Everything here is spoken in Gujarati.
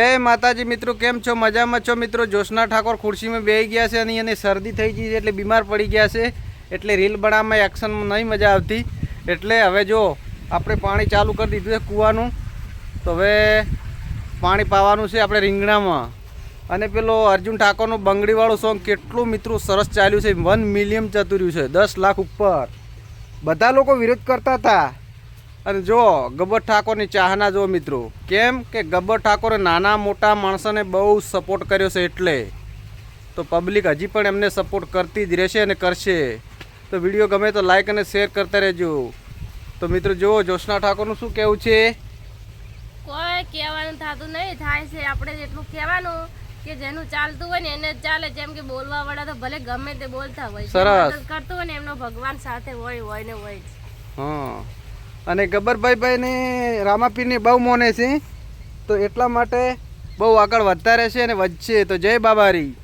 જય માતાજી, મિત્રો, કેમ છો? મજામાં છો? મિત્રો જોશના ઠાકોર ખુરશીમાં બેહી ગયા છે અને એને શરદી થઈ ગઈ છે એટલે બીમાર પડી ગયા છે. એટલે રીલ બનાવવામાં એક્શનમાં નહીં મજા આવતી. એટલે હવે જો, આપણે પાણી ચાલુ કરી દીધું છે કૂવાનું. તો હવે પાણી પાવાનું છે આપણે રીંગણામાં. અને પેલો અર્જુન ઠાકોરનું બંગડીવાળું સોંગ કેટલું, મિત્રો, સરસ ચાલ્યું છે. વન મિલિયન જતું રહ્યું છે. દસ લાખ ઉપર. બધા લોકો વિરોધ કરતા હતા. અને જો ગબ્બર ઠાકોરની ચાહના જો મિત્રો. કેમ કે ગબ્બર ઠાકોરે નાના મોટા માણસોને બહુ સપોર્ટ કર્યો છે એટલે. તો પબ્લિક હજી પણ એમને સપોર્ટ કરતી જ રહેશે અને કરશે. તો વીડિયો ગમે તો લાઈક અને શેર કરતા રહેજો. તો મિત્રો જુઓ જોશના ઠાકોરનું શું કહેવું છે? કોઈ કહેવાનું થતું નહીં. થાય છે આપણે જેટલું કહેવાનું કે જેનું ચાલતું હોય ને એને ચાલે. જેમ કે બોલવા વાળા તો ભલે ગમે તે બોલતા હોય. સરસ. કરતું હોય ને એમનો ભગવાન સાથે હોય હોય ને હોય હા. અને ગબ્બરભાઈ ભાઈને રામાપીરને બહુ મોને છે. તો એટલા માટે બહુ આગળ વધતા રહેશે અને વધશે. તો જય બાબારી.